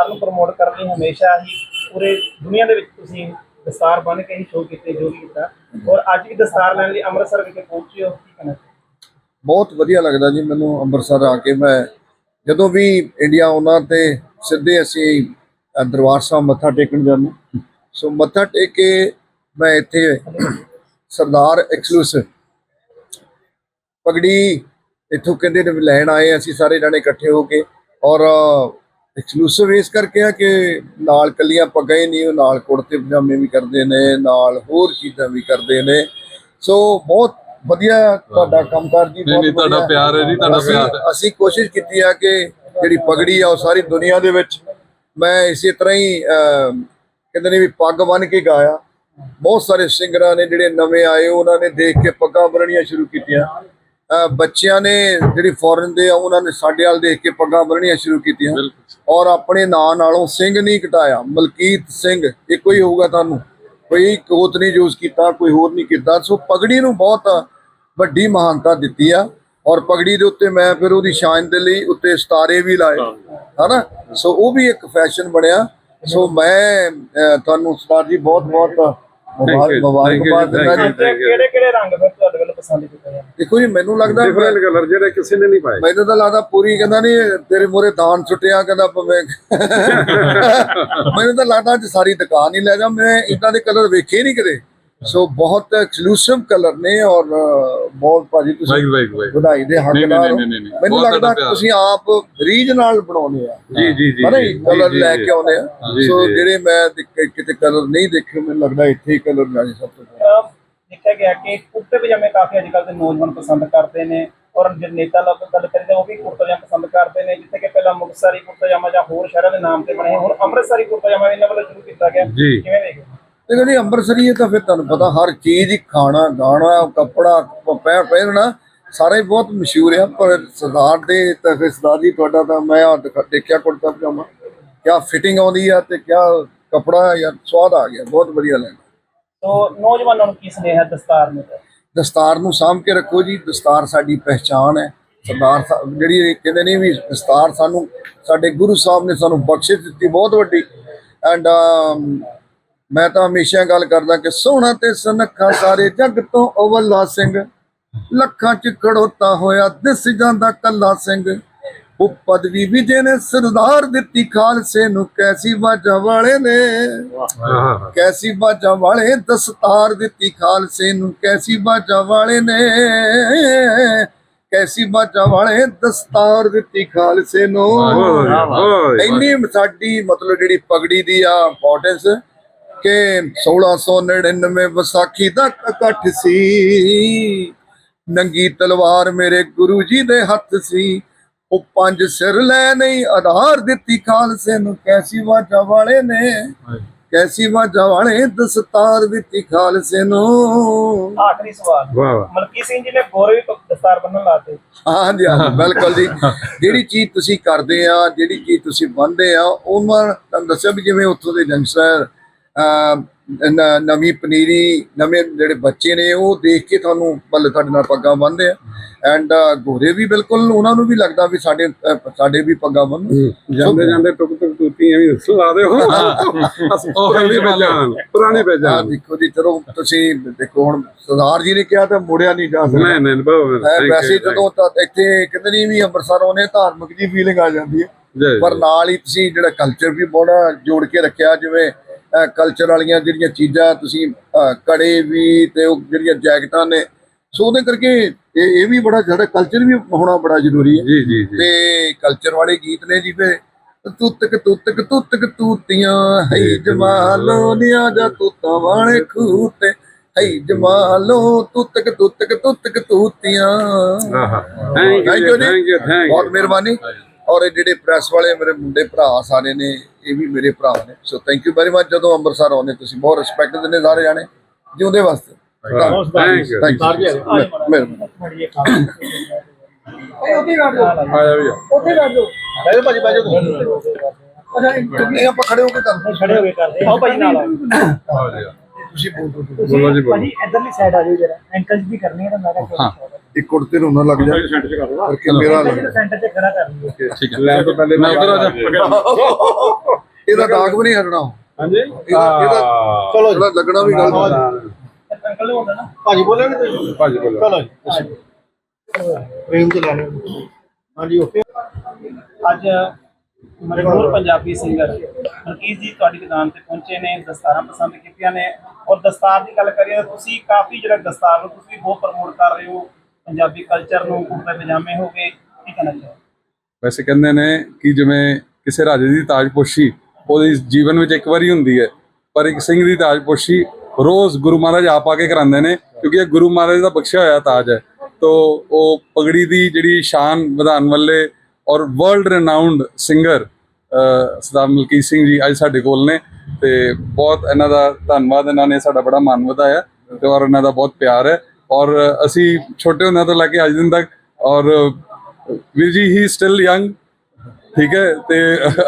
ਦਸਤਾਰ ਨੂੰ ਪ੍ਰਮੋਟ ਕਰਨ ਲਈ ਹਮੇਸ਼ਾ ਹੀ ਪੂਰੇ ਦੁਨੀਆ ਦੇ ਵਿੱਚ ਤੁਸੀਂ ਦਸਤਾਰ ਬਣ ਕੇ ਹੀ ਸ਼ੋਅ ਕੀਤੇ, ਜੋ ਵੀ ਕੀਤਾ। ਔਰ ਅੱਜ ਵੀ ਦਸਤਾਰ ਲੈਣ ਲਈ ਅੰਮ੍ਰਿਤਸਰ ਵਿਖੇ ਪਹੁੰਚੇ ਹੋ, ਕੀ ਕਹਿਣਾ ਬਹੁਤ ਵਧੀਆ ਲੱਗਦਾ ਜੀ ਮੈਨੂੰ ਅੰਮ੍ਰਿਤਸਰ ਆ ਕੇ ਮੈਂ। ਜਦੋਂ ਵੀ ਇੰਡੀਆ ਆਉਣਾ ਤੇ ਸਿੱਧੇ ਅਸੀਂ ਦਰਬਾਰ ਸਾਹਿਬ ਮੱਥਾ ਟੇਕਣ ਜਾਂਦੇ ਸੋ ਮੱਥਾ ਟੇਕ ਕੇ ਮੈਂ ਇੱਥੇ ਸਰਦਾਰ ਐਕਸਕਲੂਸਿਵ ਪਗੜੀ, ਇੱਥੋਂ ਕਹਿੰਦੇ ਨੇ ਵੀ ਲੈਣ ਆਏ ਅਸੀਂ ਸਾਰੇ ਜਾਣੇ ਇਕੱਠੇ ਹੋ ਕੇ। ਔਰ ਐਕਸਕਲੂਸਿਵ ਇਸ ਕਰਕੇ ਆ ਕਿ ਨਾਲ ਕੱਲੀਆਂ ਪੱਗਾਂ ਹੀ ਨਹੀਂ ਉਹ ਨਾਲ ਕੁੜਤੇ ਪਜਾਮੇ ਵੀ ਕਰਦੇ ਨੇ ਨਾਲ ਹੋਰ ਚੀਜ਼ਾਂ ਵੀ ਕਰਦੇ ਨੇ ਸੋ ਬਹੁਤ ਵਧੀਆ ਤੁਹਾਡਾ ਕੰਮਕਾਰ ਜੀ ਨਹੀਂ, ਨਹੀਂ, ਬਹੁਤ ਤੁਹਾਡਾ। ਪਿਆਰ ਹੈ ਜੀ, ਤੁਹਾਡਾ ਪਿਆਰ। ਅਸੀਂ ਕੋਸ਼ਿਸ਼ ਕੀਤੀ ਆ ਕਿ ਜਿਹੜੀ ਪਗੜੀ ਆ ਉਹ ਸਾਰੀ ਦੁਨੀਆ ਦੇ ਵਿੱਚ ਮੈਂ ਇਸੇ ਤਰ੍ਹਾਂ ਹੀ ਕਹਿੰਦੇ ਨੇ ਵੀ ਪੱਗ ਬੰਨ ਕੇ ਗਾਇਆ ਬਹੁਤ ਸਾਰੇ ਸਿੰਗਰਾਂ ਨੇ ਜਿਹੜੇ ਨਵੇਂ ਆਏ ਉਹਨਾਂ ਨੇ ਦੇਖ ਕੇ ਪੱਗਾਂ ਬੰਨਣੀਆਂ ਸ਼ੁਰੂ ਕੀਤੀਆਂ ਬੱਚਿਆਂ ਨੇ ਜਿਹੜੀ ਫੋਰਨ ਦੇ ਆ ਉਹਨਾਂ ਨੇ ਸਾਡੇ ਵੱਲ ਦੇਖ ਕੇ ਪੱਗਾਂ ਬੰਨਣੀਆਂ ਸ਼ੁਰੂ ਕੀਤੀਆਂ। ਔਰ ਆਪਣੇ ਨਾਂ ਨਾਲੋਂ ਸਿੰਘ ਨਹੀਂ ਘਟਾਇਆ। ਮਲਕੀਤ ਸਿੰਘ ਇੱਕੋ ਹੀ ਹੋਊਗਾ ਤੁਹਾਨੂੰ। ਕੋਈ ਕੋਤ ਨਹੀਂ ਯੂਜ਼ ਕੀਤਾ ਕੋਈ ਹੋਰ ਨਹੀਂ ਕੀਤਾ। ਸੋ ਪਗੜੀ ਨੂੰ ਬਹੁਤ ਵੱਡੀ ਮਹਾਨਤਾ ਦਿੱਤੀ ਆ। ਔਰ ਪਗੜੀ ਦੇ ਉੱਤੇ ਮੈਂ ਫਿਰ ਉਹਦੀ ਸ਼ਾਨ ਦੇ ਲਈ ਉੱਤੇ ਸਤਾਰੇ ਵੀ ਲਾਏ। ਹਨਾ? ਸੋ ਉਹ ਵੀ ਇੱਕ ਫੈਸ਼ਨ ਬਣਿਆ। ਸੋ ਮੈਂ ਤੁਹਾਨੂੰ ਸਰਦਾਰ ਜੀ ਬਹੁਤ ਬਹੁਤ ਮੁਬਾਰਕ- you, ਮੁਬਾਰਕਬਾਦ thank you, ਦਿੰਦਾ thank ਜੀ you. ਕਿਹੜੇ ਕਿਹੜੇ ਰੰਗ ਫਿਰ ਤੁਹਾਡੇ ਵੱਲੋਂ ਪਸੰਦ ਕੀਤੇ ਜਾਂਦੇ? ਦੇਖੋ ਜੀ ਮੈਨੂੰ ਲੱਗਦਾ ਡਿਫਰੈਂਟ ਕਲਰ ਜਿਹੜੇ ਕਿਸੇ ਨੇ ਨਹੀਂ ਪਾਏ। ਮੈਨੂੰ ਤਾਂ ਲੱਗਦਾ ਪੂਰੀ ਕਹਿੰਦਾ ਨਹੀਂ ਤੇਰੇ ਮੂਰੇ ਦਾਨ ਸੁੱਟਿਆ ਕਹਿੰਦਾ ਪਵੇਂ ਮੈਨੂੰ ਤਾਂ ਲੱਗਦਾ ਅੱਜ ਸਾਰੀ ਦੁਕਾਨ ਹੀ ਲੈ ਜਾ ਮੈਂ ਇਦਾਂ ਦੇ ਕਲਰ ਵੇਖੇ ਹੀ ਨਹੀਂ ਕਦੇ ਸੋ ਬਹੁਤ ਐਕਸਕਲੂਸਿਵ ਕਲਰ ਨੇ ਔਰ ਬਹੁਤ ਭਾਜੀ ਤੁਸੀਂ। ਵਧਾਈ ਦੇ ਹੱਕਦਾਰ। ਮੈਨੂੰ ਲੱਗਦਾ। ਤੁਸੀਂ ਆਪ ਰੀਜ ਨਾਲ ਬਣਾਉਨੇ ਆ ਜੀ ਜੀ ਜੀ ਹਨਾ ਕਲਰ ਲੈ। ਕੇ ਆਉਨੇ ਆ ਸੋ। ਜਿਹੜੇ ਮੈਂ ਕਿਤੇ ਕਲਰ ਨਹੀਂ ਦੇਖੇ ਮੈਨੂੰ ਲੱਗਦਾ ਇੱਥੇ ਹੀ ਕਲਰ ਜਾਣੇ ਸਭ ਤੋਂ ਦੇਖਿਆ ਗਿਆ ਕਿ ਕੁੜਤੇ ਪਜਾਮੇ ਕਾਫੀ ਅੱਜ ਕੱਲ੍ਹ ਦੇ ਨੌਜਵਾਨ ਪਸੰਦ ਕਰਦੇ ਨੇ ਔਰ ਜੇ ਨੇਤਾ ਲੋਕ ਗੱਲ ਕਰੀਏ ਉਹ ਵੀ ਕੁੜਤਾ ਪਜਾਮਾ ਪਸੰਦ ਕਰਦੇ ਨੇ ਜਿੱਥੇ ਕਿ ਪਹਿਲਾਂ ਮੁਕਤਸਰੀ ਕੁੜਤਾ ਪਜਾਮਾ ਜਾਂ ਹੋਰ ਸ਼ਹਿਰਾਂ ਦੇ ਨਾਮ ਤੇ ਬਣੇ ਹੁਣ ਅੰਮ੍ਰਿਤਸਰੀ ਕੁੜਤਾ ਪਜਾਮਾ ਇਹਨਾਂ ਵੱਲੋਂ ਸ਼ੁਰੂ ਕੀਤਾ ਗਿਆ ਜੀ। ਕਿਵੇਂ ਦੇਖਦੇ ਹੋ? ਦੇਖੋ ਜੀ ਅੰਮ੍ਰਿਤਸਰੀ ਇਹ ਤਾਂ ਫਿਰ ਤੁਹਾਨੂੰ ਪਤਾ ਹਰ ਚੀਜ਼ ਹੀ ਖਾਣਾ ਗਾਣਾ ਕੱਪੜਾ ਪਹਿਨਣਾ ਸਾਰਾ ਹੀ ਬਹੁਤ ਮਸ਼ਹੂਰ ਆ ਪਰ ਸਰਦਾਰ ਦੇ ਤਾਂ ਫਿਰ ਸਰਦਾਰ ਜੀ ਤੁਹਾਡਾ ਤਾਂ ਮੈਂ ਦੇਖ- ਦੇਖਿਆ ਕੁੜਤਾ ਪਜਾਮਾ। ਕਿਆ ਫਿਟਿੰਗ ਆਉਂਦੀ ਆ ਤੇ ਕਿਆ ਕੱਪੜਾ ਯਾਰ ਸਵਾਦ ਆ ਗਿਆ ਬਹੁਤ ਵਧੀਆ ਲੱਗਦਾ। ਸੋ ਨੌਜਵਾਨਾਂ ਨੂੰ ਕੀ ਸੁਨੇਹਾ ਦਸਤਾਰ ਨੂੰ ਦਸਤਾਰ ਨੂੰ ਸਾਂਭ ਕੇ ਰੱਖੋ ਜੀ ਦਸਤਾਰ ਸਾਡੀ ਪਹਿਚਾਨ ਹੈ। ਸਰਦਾਰ ਜਿਹੜੀ ਕਹਿੰਦੇ ਨੇ ਵੀ ਦਸਤਾਰ ਸਾਨੂੰ ਸਾਡੇ ਗੁਰੂ ਸਾਹਿਬ ਨੇ ਸਾਨੂੰ ਬਖਸ਼ਿਸ਼ ਦਿੱਤੀ ਬਹੁਤ ਵੱਡੀ। ਐਂਡ ਮੈਂ ਤਾਂ ਹਮੇਸ਼ਾ ਗੱਲ ਕਰਦਾ ਕਿ ਸੋਹਣਾ ਤੇ ਸੁਨੱਖਾ ਸਾਰੇ ਜੱਗ ਤੋਂ ਅਵਲਾ ਸਿੰਘ। ਲੱਖਾਂ ਚ ਖੜੋਤਾ ਹੋਇਆ ਦਿਸ ਜਾਂਦਾ ਕੱਲਾ ਸਿੰਘ। ਉਹ ਪਦਵੀ ਵੀ ਜਿਹਨੇ ਸਰਦਾਰ ਦਿੱਤੀ ਖਾਲਸੇ ਨੂੰ ਕੈਸੀ ਬਾਜਾ ਵਾਲੇ ਨੇ। ਕੈਸੀ ਬਾਜਾ ਵਾਲੇ ਦਸਤਾਰ ਦਿੱਤੀ ਖਾਲਸੇ ਨੂੰ ਕੈਸੀ ਬਾਜਾ ਵਾਲੇ ਨੇ। ਕੈਸੀ ਬਾਜਾ ਵਾਲੇ ਦਸਤਾਰ ਦਿੱਤੀ ਖਾਲਸੇ ਨੂੰ। ਇੰਨੀ ਸਾਡੀ ਮਤਲਬ ਜਿਹੜੀ ਪਗੜੀ ਦੀ ਆ ਇੰਪੋਰਟੈਂਸ ਕਿ 1699 ਵਿਸਾਖੀ ਦਾ ਇਕੱਠ ਸੀ। ਨੰਗੀ ਤਲਵਾਰ ਮੇਰੇ ਗੁਰੂ ਜੀ ਦੇ ਹੱਥ ਸੀ। ਉਹ ਪੰਜ ਸਿਰ ਲੈ ਨਹੀਂ ਆਧਾਰ ਦਿੱਤੀ ਖਾਲਸੇ ਨੂੰ। ਕੈਸੀ ਬਾਜਾ ਵਾਲੇ ਨੇ ਕੈਸੀ ਬਾਜਾ ਵਾਲੇ ਦਸਤਾਰ ਦਿੱਤੀ ਖਾਲਸੇ ਨੂੰ। ਆਖਰੀ ਸਵਾਲ। ਮਲਕੀ ਸਿੰਘ ਜੀ ਨੇ ਗੋਰੇ ਵੀ ਦਸਤਾਰ ਬੰਨਣ ਲਾਤੇ ਹਾਂਜੀ ਹਾਂਜੀ ਬਿਲਕੁਲ ਜੀ। ਜਿਹੜੀ ਚੀਜ਼ ਤੁਸੀਂ ਕਰਦੇ ਆ ਜਿਹੜੀ ਚੀਜ਼ ਤੁਸੀਂ ਬੰਨਦੇ ਆ ਉਹਨਾਂ ਤੁਹਾਨੂੰ ਦੱਸਿਆ ਵੀ ਜਿਵੇਂ ਉੱਥੋਂ ਦੇ ਜੰਗਸਟਰ ਨਵੀਂ ਪਨੀਰੀ ਨਵੇਂ ਜਿਹੜੇ ਬੱਚੇ ਨੇ ਉਹ ਦੇਖ ਕੇ ਤੁਹਾਨੂੰ ਮਤਲਬ ਤੁਹਾਡੇ ਨਾਲ ਪੱਗਾਂ ਬੰਨਦੇ ਆ। ਐਂਡ ਗੋਰੇ ਵੀ ਬਿਲਕੁਲ ਉਹਨਾਂ ਨੂੰ ਵੀ ਲੱਗਦਾ ਵੀ ਸਾਡੇ ਸਾਡੇ ਵੀ ਪੱਗਾਂ ਬੰਨ ਜਾਂਦੇ ਜਾਂਦੇ ਟੁਕ ਟੁਕ ਟੂਤੀਆਂ ਵੀ ਸੁਲਾ ਦਿਓ। ਉਹ ਪੁਰਾਣੀ ਪਹਿਚਾਨ ਪੁਰਾਣੀ ਆ ਪਹਿਚਾਨ ਦੇਖੋ ਜੀ ਚਲੋ ਤੁਸੀਂ ਦੇਖੋ ਹੁਣ ਸਰਦਾਰ ਜੀ ਨੇ ਕਿਹਾ ਤਾਂ ਮੁੜਿਆ ਨਹੀਂ ਜਾ ਸਕਦਾ। ਨਹੀਂ ਨਹੀਂ ਬਹੁਤ ਹੈ ਵੈਸੇ ਜਦੋਂ ਤਾਂ ਇੱਥੇ ਕਹਿੰਦੇ ਨਹੀਂ ਵੀ ਅੰਮ੍ਰਿਤਸਰ ਆਉਨੇ ਧਾਰਮਿਕ ਦੀ ਫੀਲਿੰਗ ਆ ਜਾਂਦੀ ਹੈ। ਪਰ ਨਾਲ ਹੀ ਤੁਸੀਂ ਜਿਹੜਾ ਕਲਚਰ ਵੀ ਬੜਾ ਜੋੜ ਕੇ ਰੱਖਿਆ ਜਿਵੇਂ ਕਲਚਰ ਵਾਲੀਆਂ ਜਿਹੜੀਆਂ ਚੀਜ਼ਾਂ ਤੁਸੀਂ ਕੜੇ ਵੀ ਤੇ ਉਹ ਜਿਹੜੀਆਂ ਜੈਕਟਾਂ ਨੇ ਸੋ ਉਹਦੇ ਕਰਕੇ ਇਹ ਇਹ ਵੀ ਬੜਾ ਸਾਡਾ ਕਲਚਰ ਵੀ ਹੋਣਾ ਬੜਾ ਜ਼ਰੂਰੀ ਹੈ। ਜੀ ਜੀ ਤੇ ਕਲਚਰ ਵਾਲੇ ਗੀਤ ਨੇ ਜੀ ਫੇ ਤੁੱਤਕ ਤੁੱਤਕ ਤੁੱਤਕ ਤੂਤੀਆਂ ਹੈ ਜਮਾਲੋ ਨਿਆ ਜਾ ਤੂਤਾਂ ਵਾਲੇ ਖੂਹ ਤੇ ਹੈ ਜਮਾਲੋ ਤੁੱਤਕ ਤੁੱਤਕ ਤੁੱਤਕ ਤੂਤੀਆਂ। ਆਹਾ। Thank you. ਥੈਂਕ ਯੂ ਬਹੁਤ ਮਿਹਰਬਾਨੀ। ਔਰ ਇਹ ਜਿਹੜੇ ਪ੍ਰੈਸ ਵਾਲੇ ਮੇਰੇ ਮੁੰਡੇ ਭਰਾ ਸਾਰੇ ਨੇ ਇਹ ਵੀ ਮੇਰੇ ਭਰਾ ਨੇ। So thank you very much ਜਦੋਂ ਅੰਮ੍ਰਿਤਸਰ ਆਉਂਦੇ ਤੁਸੀਂ ਬਹੁਤ ਰਿਸਪੈਕਟ ਦਿੰਦੇ ਸਾਰੇ ਜਾਣੇ। ਜਿਉਂਦੇ ਵਾਸਤੇ। ਥੈਂਕ ਯੂ ਥੈਂਕ ਯੂ ਮਿਹਰਬਾਨੀ ਮੜੀ ਇਹ ਕੰਮ ਆਇਆ ਵੀ ਬੈਠੋ ਭਾਜੀ ਬੈਠੋ ਨਹੀਂ ਆਪਾਂ ਖੜੇ ਹੋ ਕੇ ਕਰ ਖੜੇ ਹੋ ਕੇ ਕਰਦੇ ਆਓ ਭਾਜੀ ਨਾਲ ਆਓ। ਆ ਜੀ ਤੁਸੀਂ ਬੋਲ ਦਿਓ। ਬੋਲੋ ਜੀ ਭਾਜੀ ਇਧਰਲੀ ਸਾਈਡ ਆ ਜਾਓ ਜਰਾ। ਐਂਕਲ ਵੀ ਕਰਨੀ ਹੈ ਤਾਂ ਮੈਂ ਕਿਹਾ ਇੱਕ ਕੁੜਤੇ ਨੂੰ ਨਾ ਲੱਗ ਜਾਏ ਸੈਂਟਰ ਚ ਕਰ ਲਓ। ਕਰਕੇ ਮੇਰਾ ਲੱਗ ਜਾਏ। ਸੈਂਟਰ 'ਚ ਖੜਾ ਕਰ ਲਈਏ। ਠੀਕ ਹੈ। ਲੈ ਤੋਂ ਪਹਿਲੇ ਮੈਂ ਉਧਰ ਆ ਜਾ। ਇਹਦਾ ਦਾਗ ਵੀ ਨਹੀਂ ਹਟਣਾ ਹਾਂਜੀ? ਇਹਦਾ- ਇਹਦਾ- ਚਲੋ ਜਿਹੜਾ ਲੱਗਣਾ ਵੀ ਗੱਲ। ਅੰਕਲ ਨੂੰ ਹੁੰਦਾ ਨਾ। ਭਾਜੀ ਬੋਲੋਗੇ ਤੁਸੀਂ? ਭਾਜੀ ਬੋਲੋ। ਚਲੋ ਜੀ। ਫਰੇਮ ਚ ਲਾ ਲਿਓ ਹਾਂਜੀ ਓਕੇ ਅੱਜ ਮਸ਼ਹੂਰ ਪੰਜਾਬੀ ਸਿੰਗਰ ਮਲਕੀਤ ਜੀ ਤੁਹਾਡੀ ਦੁਕਾਨ ਤੇ ਪਹੁੰਚੇ ਨੇ ਦਸਤਾਰਾਂ ਪਸੰਦ ਕੀਤੀਆਂ ਨੇ। ਔਰ ਦਸਤਾਰ ਦੀ ਗੱਲ ਕਰੀਏ ਤਾਂ ਤੁਸੀਂ ਕਾਫੀ ਜਿਹੜਾ ਦਸਤਾਰ ਨੂੰ ਤੁਸੀਂ ਬਹੁਤ ਪ੍ਰਮੋਟ ਕਰ ਰਹੇ ਹੋ। ਪੰਜਾਬੀ ਕਲਚਰ ਨੂੰ ਕੁੜਤੇ ਪਜਾਮੇ ਹੋ ਗਏ, ਕੀ ਕਹਿਣਾ ਚਾਹੋ ਵੈਸੇ ਕਹਿੰਦੇ ਨੇ ਕਿ ਜਿਵੇਂ ਕਿਸੇ ਰਾਜੇ ਦੀ ਤਾਜਪੋਸ਼ੀ, ਉਹਦੇ ਜੀਵਨ ਵਿੱਚ ਇੱਕ ਵਾਰੀ ਹੁੰਦੀ ਹੈ, ਪਰ ਇੱਕ ਸਿੰਘ ਦੀ ਤਾਜਪੋਸ਼ੀ ਰੋਜ਼ ਗੁਰੂ ਮਹਾਰਾਜ ਆਪ ਆ ਕੇ ਕਰਾਉਂਦੇ ਨੇ, ਕਿਉਂਕਿ ਇਹ ਗੁਰੂ ਮਹਾਰਾਜ ਦਾ ਬਖਸ਼ਿਆ ਹੋਇਆ ਤਾਜ ਹੈ। ਤੋ ਉਹ ਪਗੜੀ ਦੀ ਜਿਹੜੀ ਸ਼ਾਨ ਵਧਾਉਣ ਵਾਲੇ ਔਰ ਵਰਲਡ ਰenowned ਸਿੰਗਰ ਸਰਦਾਰ ਮਲਕੀਤ ਸਿੰਘ ਜੀ ਅੱਜ ਸਾਡੇ ਕੋਲ ਨੇ, ਤੇ ਬਹੁਤ ਇਹਨਾਂ ਦਾ ਧੰਨਵਾਦ, ਇਹਨਾਂ ਨੇ ਸਾਡਾ ਬੜਾ ਮਾਣ ਵਧਾਇਆ, ਤੇ ਔਰ ਇਹਨਾਂ ਦਾ ਬਹੁਤ ਪਿਆਰ ਹੈ। ਔਰ ਅਸੀਂ ਛੋਟੇ ਹੁੰਦਿਆਂ ਤੋਂ ਲੈ ਕੇ ਅੱਜ ਦਿਨ ਤੱਕ ਔਰ ਵੀਰ ਜੀ ਹੀ ਸਟਿਲ ਯੰਗ ਠੀਕ ਹੈ? ਤੇ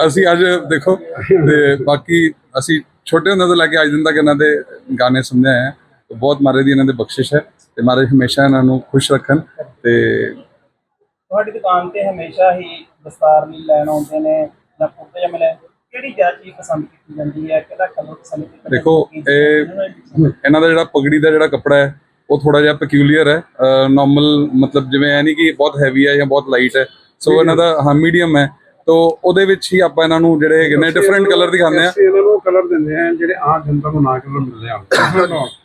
ਅਸੀਂ ਅੱਜ ਦੇਖੋ ਤੇ ਬਾਕੀ ਅਸੀਂ ਛੋਟੇ ਹੁੰਦੇ ਤੋਂ ਲੈ ਕੇ ਅੱਜ ਦਿਨ ਤੱਕ ਇਹਨਾਂ ਦੇ ਗਾਣੇ ਸੁਣਦੇ ਆਏ ਤੇ ਬਹੁਤ ਮਾਰੇ ਦੀ ਇਹਨਾਂ ਦੇ ਬਖਸ਼ਿਸ਼ ਹੈ। ਤੇ ਮਾਰੇ ਹਮੇਸ਼ਾ ਇਹਨਾਂ ਨੂੰ ਖੁਸ਼ ਰੱਖਣ। ਤੇ ਤੁਹਾਡੀ ਦੁਕਾਨ ਤੇ ਹਮੇਸ਼ਾ ਹੀ ਦਸਤਾਰ ਲਈ ਲੈਣ ਆਉਂਦੇ ਨੇ ਜਾਂ ਕੁੜਤੇ ਕਿਹੜੀ ਜ਼ਿਆਦਾ ਚੀਜ਼ ਪਸੰਦ ਕੀਤੀ ਜਾਂਦੀ ਹੈ? ਕਿਹੜਾ ਕਲਰ ਪਸੰਦ ਕੀਤਾ ਦੇਖੋ? ਇਹ ਇਹਨਾਂ ਦਾ ਜਿਹੜਾ ਪਗੜੀ ਦਾ ਜਿਹੜਾ ਕੱਪੜਾ ਹੈ ਉਹ ਥੋੜਾ ਜਿਹਾ ਪੈਕਿਊਲੀਅਰ ਹੈ ਨਾਰਮਲ ਮਤਲਬ ਜਿਵੇਂ ਐ ਨਹੀਂ ਕਿ ਬਹੁਤ ਹੈਵੀ ਹੈ ਜਾਂ ਬਹੁਤ ਲਾਈਟ ਹੈ ਸੋ ਇਹਨਾਂ ਦਾ ਹਾਂ ਮੀਡੀਅਮ ਹੈ। ਤੋ ਉਹਦੇ ਵਿੱਚ ਹੀ ਆਪਾਂ ਇਹਨਾਂ ਨੂੰ ਜਿਹੜੇ ਹੈਗੇ ਨੇ ਡਿਫਰੈਂਟ ਕਲਰ ਦਿਖਾਉਂਦੇ ਆ ਇਹਨਾਂ ਨੂੰ ਕਲਰ ਦਿੰਦੇ ਆ ਜਿਹੜੇ ਆਮ ਜਨਤਾ ਨੂੰ ਨਾ ਕਲਰ ਮਿਲਦੇ ਆ।